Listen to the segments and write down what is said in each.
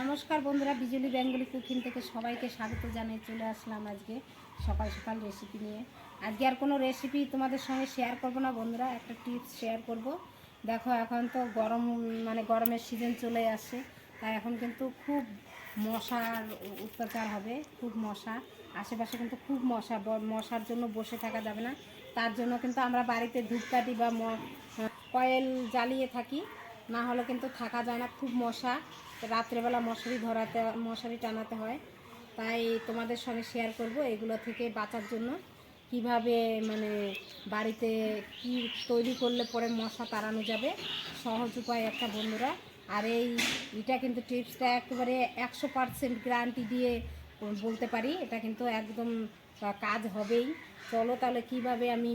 নমস্কার বন্ধুরা, বিজলি Bengali cooking থেকে সবাইকে স্বাগত জানিয়ে চলে আসলাম আজকে সকাল সকাল রেসিপি নিয়ে। আজকে আর কোনো রেসিপি তোমাদের সঙ্গে শেয়ার করব না বন্ধুরা, একটা টিপস শেয়ার করব। দেখো, এখন তো গরম মানে গরমের সিজন চলে আসছে, তাই এখন কিন্তু খুব মশার অত্যাচার হবে, খুব মশা। আশেপাশে কিন্তু খুব মশা মশার জন্য বসে থাকা যাবে না। তার জন্য কিন্তু আমরা বাড়িতে ধূপকাঠি বা কয়েল জ্বালিয়ে থাকি। না হলে কিন্তু থাকা যায় না, খুব মশা। রাত্রেবেলা মশারি ধরাতে, মশারি টানাতে হয়। তাই তোমাদের সঙ্গে শেয়ার করব এগুলো থেকে বাঁচার জন্য। কীভাবে মানে বাড়িতে কি তৈরি করলে পরে মশা তাড়ানো যাবে? সহজ উপায় একটা বন্ধুরা। আর এই এটা কিন্তু টিপসটা একেবারে একশো পারসেন্ট গ্যারান্টি দিয়ে বলতে পারি। এটা কিন্তু একদম কাজ হবেই। চলো তাহলে কীভাবে আমি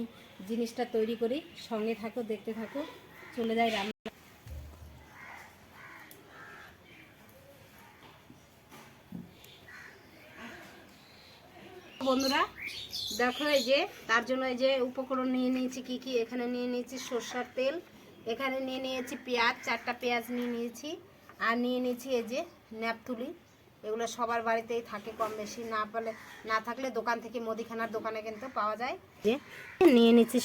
জিনিসটা তৈরি করি? সঙ্গে থাকো, দেখতে থাকো। চলে যাই রান্না বন্ধুরা দেখো এই যে, তার জন্য এই যে উপকরণ নিয়ে নিয়েছি, কি কি এখানে নিয়ে নিয়েছি? সর্ষার তেল, এখানে নিয়ে নিয়েছি পেঁয়াজ, চারটা পেঁয়াজ নিয়ে নিয়েছি, আর নিয়ে নিয়েছি এই যে ন্যাপথুলি। এগুলো সবার বাড়িতেই থাকে কম বেশি, না পেলে, না থাকলে দোকান থেকে মুদিখানার দোকানে কিন্তু পাওয়া যায়। যে নিয়ে নিয়েছি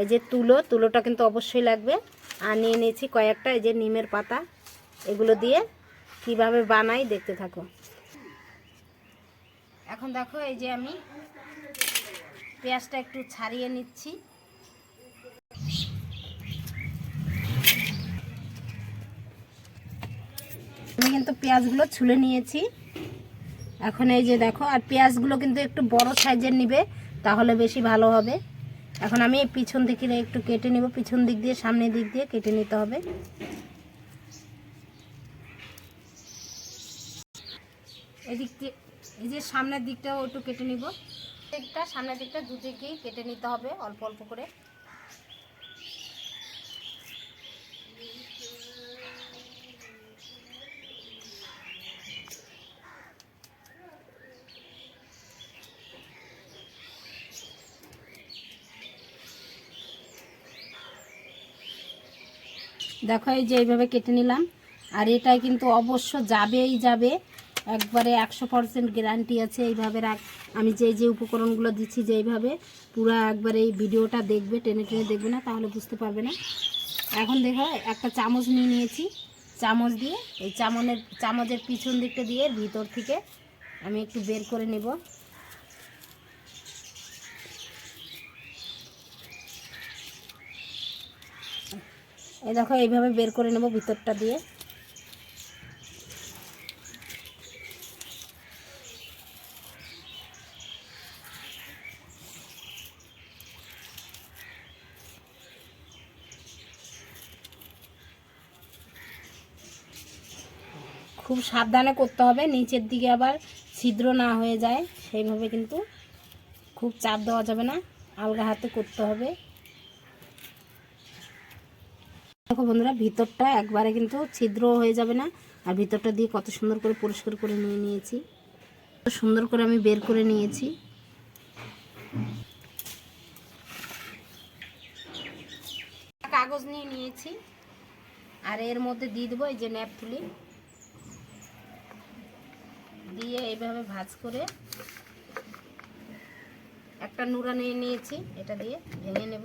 এই যে তুলো, তুলোটা কিন্তু অবশ্যই লাগবে। আর নিয়ে নিয়েছি কয়েকটা এই যে নিমের পাতা, এগুলো দিয়ে কীভাবে বানাই দেখতে থাকো। এখন দেখো এই যে আমি পেঁয়াজটা একটু ছাড়িয়ে নিচ্ছি। আমি কিন্তু পেঁয়াজগুলো ছুলে নিয়েছি। এখন এই যে দেখো, আর পেঁয়াজগুলো কিন্তু একটু বড় সাইজের নিবে, তাহলে বেশি ভালো হবে। এখন আমি পিছন দিকে একটু কেটে নিব, পিছন দিক দিয়ে, সামনের দিক দিয়ে কেটে নিতে হবে। এদিক দিয়ে এই যে সামনের দিকটাও একটু কেটে নিব। দিকটা সামনের দিকটা দুদিকেই কেটে নিতে হবে অল্প অল্প করে। দেখো, এই যে এইভাবে কেটে নিলাম। আর এটাই কিন্তু অবশ্য যাবেই যাবে। একবারে একশো পারসেন্ট গ্যারান্টি আছে, এইভাবে রাখ আমি যে যে উপকরণগুলো দিচ্ছি যে এইভাবে পুরো একবারে এই ভিডিওটা দেখবে, টেনে টেনে দেখবে না, তাহলে বুঝতে পারবে না। এখন দেখো, একটা চামচ নিয়ে নিয়েছি। চামচ দিয়ে, এই চামচের চামচের পিছন দিকটা দিয়ে ভিতর থেকে আমি একটু বের করে নেব। এই দেখো, এইভাবে বের করে নেব ভিতরটা দিয়ে। খুব সাবধানে করতে হবে। নিচের দিকে আবার ছিদ্র না হয়ে যায়, সেইভাবে কিন্তু খুব চাপ দেওয়া যাবে না। আলগা হাতে করতে হবে। দেখো বন্ধুরা, ভিতরটা একবারে কিন্তু ছিদ্র হয়ে যাবে না। আর ভিতরটা দিয়ে কত সুন্দর করে পরিষ্কার করে নিয়ে নিয়েছি। কত সুন্দর করে আমি বের করে নিয়েছি। কাগজ নিয়ে নিয়েছি। আর এর মধ্যে দিয়ে দেবো এই যে ন্যাপথুলি। দিয়ে এইভাবে ভাজ করে একটা নুরা নিয়ে নিয়েছি, এটা দিয়ে ভেঙে নেব।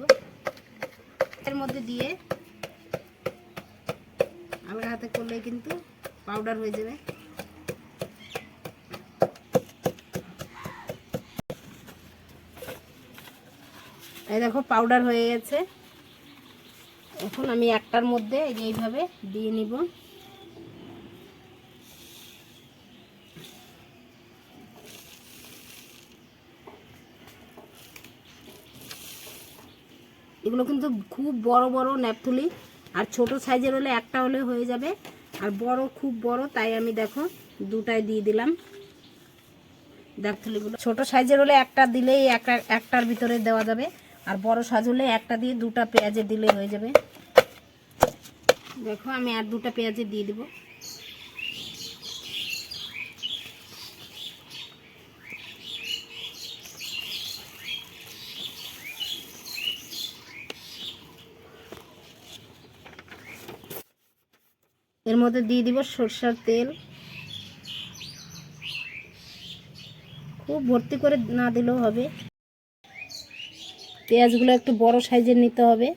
এর মধ্যে দিয়ে আলগা হাতে করলে কিন্তু পাউডার হয়ে যাবে। এই দেখো পাউডার হয়ে গেছে। এখন আমি একটার মধ্যে এইভাবে দিয়ে নিব। এগুলো কিন্তু খুব বড় বড় ন্যাপথুলি। আর ছোট সাইজের হলে একটা হলে হয়ে যাবে। আর বড় খুব বড়, তাই আমি দেখো দুটাই দিয়ে দিলাম। ন্যাপথুলিগুলো ছোট সাইজের হলে একটা দিলেই একটা একটার ভিতরে দেওয়া যাবে। আর বড় সাইজ হলে একটা দিয়ে দুটা পেঁয়াজে দিলেই হয়ে যাবে। দেখো আমি আর দুটা পেঁয়াজে দিয়ে দিব। এর মধ্যে দিয়ে দিব সরষার তেল। খুব ভর্তি করে না দিলেও হবে। পেঁয়াজগুলো একটু বড় সাইজের নিতে হবে।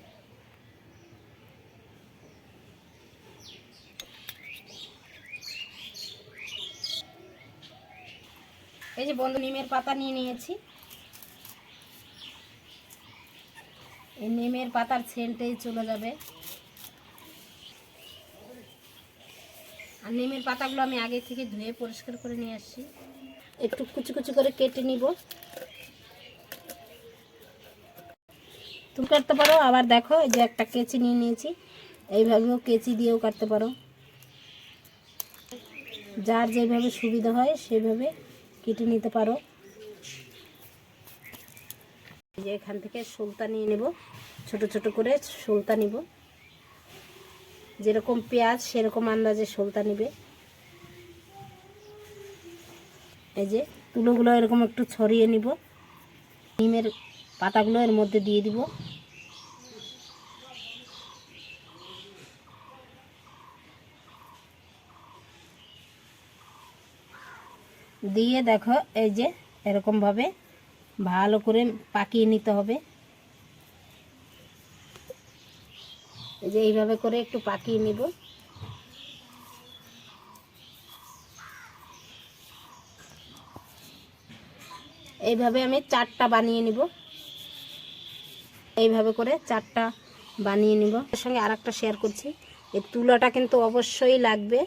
এই যে বন্ধু নিমের পাতা নিয়ে নিয়েছি। এই নিমের পাতার ছেলটাই চলে যাবে। আর নিমের পাতাগুলো আমি আগে থেকে ধুয়ে পরিষ্কার করে নিয়ে আসছি। একটু কুচি কুচি করে কেটে নিব। তুমি কাটতে পারো, আবার দেখো, এই যে একটা কেচি নিয়ে নিয়েছি। এইভাবেও কেচি দিয়েও কাটতে পারো। যার যেভাবে সুবিধা হয়, সেভাবে কেটে নিতে পারো। যে এখান থেকে সুলতা নিয়ে নেব। ছোট ছোট করে সুলতা নিব। যেরকম পেঁয়াজ, সেরকম আন্দাজে সলতা নিবে। এই যে তুলোগুলো এরকম একটু ছড়িয়ে নিব। নিমের পাতাগুলো এর মধ্যে দিয়ে দিব। দিয়ে দেখো এই যে এরকমভাবে ভালো করে পাকিয়ে নিতে হবে। যে এইভাবে করে একটু পাকিয়ে নিব। এইভাবে আমি চারটা বানিয়ে নিব। এইভাবে করে চারটা বানিয়ে নিব। এর সঙ্গে আর শেয়ার করছি। এই তুলাটা কিন্তু অবশ্যই লাগবে।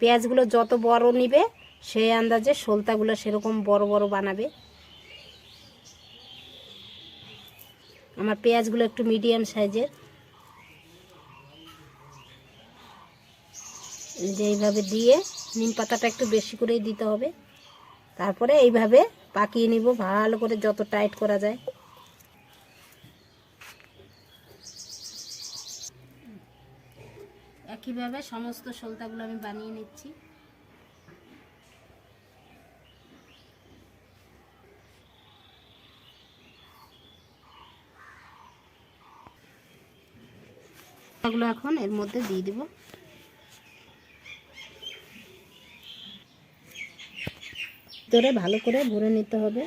পেঁয়াজগুলো যত বড় নিবে, সেই আন্দাজে সলতাগুলো সেরকম বড় বড় বানাবে। আমার পেঁয়াজগুলো একটু মিডিয়াম সাইজের যে এইভাবে দিয়ে নিম পাতাটা একটু বেশি করেই দিতে হবে। তারপরে এইভাবে পাকিয়ে নিব, ভালো করে যত টাইট করা যায়। একইভাবে সমস্ত সলতাগুলো আমি বানিয়ে নিচ্ছি। এখন এর মধ্যে দিয়ে দিব। ভিতরে ভালো করে ভরে নিতে হবে।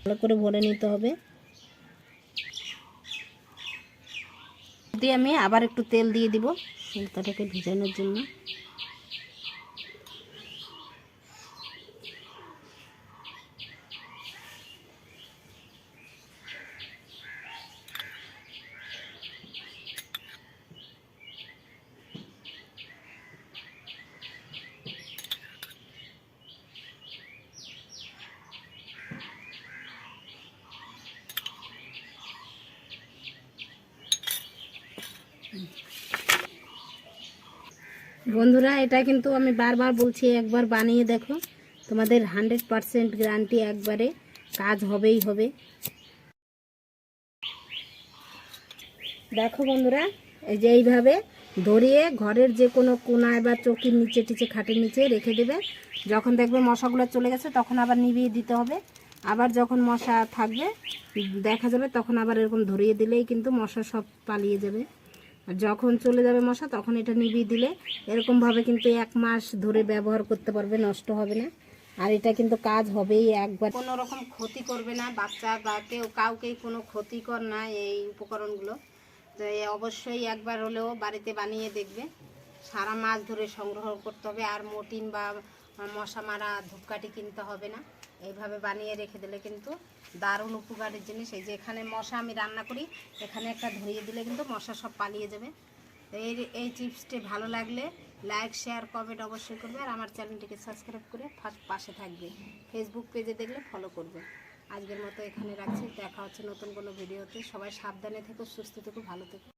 ভালো করে ভরে নিতে হবে। দিয়ে আমি আবার একটু তেল দিয়ে দিব। সলতাটাকে ভিজানোর জন্য। বন্ধুরা, এটা কিন্তু আমি বারবার বলছি, একবার বানিয়ে দেখো। তোমাদের হান্ড্রেড পারসেন্ট গ্যারান্টি একবারে কাজ হবেই হবে। দেখো বন্ধুরা, এই যে এইভাবে ধরিয়ে ঘরের যে কোনো কোনায় বা চৌকির নিচে টিচে খাটের নিচে রেখে দেবে। যখন দেখবে মশাগুলো চলে গেছে, তখন আবার নিভিয়ে দিতে হবে। আবার যখন মশা থাকবে, দেখা যাবে, তখন আবার এরকম ধরিয়ে দিলেই কিন্তু মশা সব পালিয়ে যাবে। আর যখন চলে যাবে মশা, তখন এটা নিভিয়ে দিলে এরকমভাবে কিন্তু এক মাস ধরে ব্যবহার করতে পারবে, নষ্ট হবে না। আর এটা কিন্তু কাজ হবেই একবার। কোনো রকম ক্ষতি করবে না, বাচ্চা বা কেউ, কাউকেই কোনো ক্ষতিকর না এই উপকরণগুলো। তো অবশ্যই একবার হলেও বাড়িতে বানিয়ে দেখবে। সারা মাস ধরে সংগ্রহ করতে হবে, আর মটিন বা মশা মারা ধূপকাঠি কিনতে হবে না। এইভাবে বানিয়ে রেখে দিলে কিন্তু দারুণ উপকারের জিনিস। এই যে এখানে মশা আমি রান্না করি, এখানে একটা ধরিয়ে দিলে কিন্তু মশা সব পালিয়ে যাবে। এই এই চিপসটি ভালো লাগলে লাইক, শেয়ার, কমেন্ট অবশ্যই করবে আর আমার চ্যানেলটিকে সাবস্ক্রাইব করে ফা- পাশে থাকবে। ফেসবুক পেজে দেখলে ফলো করবে। আজকের মতো এখানে রাখছি। দেখা হচ্ছে নতুন কোনো ভিডিওতে। সবাই সাবধানে থেকো, সুস্থ থেকো, ভালো থেকো।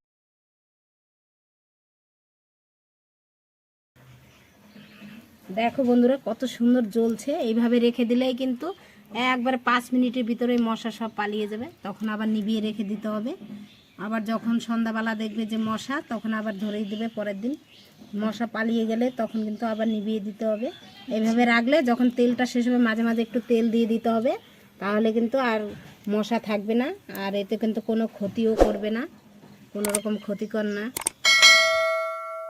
দেখো বন্ধুরা, কত সুন্দর জ্বলছে। এইভাবে রেখে দিলেই কিন্তু একবারে পাঁচ মিনিটের ভিতরে মশা সব পালিয়ে যাবে। তখন আবার নিভিয়ে রেখে দিতে হবে। আবার যখন সন্ধ্যাবেলা দেখবে যে মশা, তখন আবার ধরেই দেবে পরের দিন। মশা পালিয়ে গেলে তখন কিন্তু আবার নিভিয়ে দিতে হবে। এইভাবে রাখলে যখন তেলটা শেষ হবে, মাঝে মাঝে একটু তেল দিয়ে দিতে হবে। তাহলে কিন্তু আর মশা থাকবে না। আর এতে কিন্তু কোনো ক্ষতিও করবে না। কোনো রকম ক্ষতিকর না।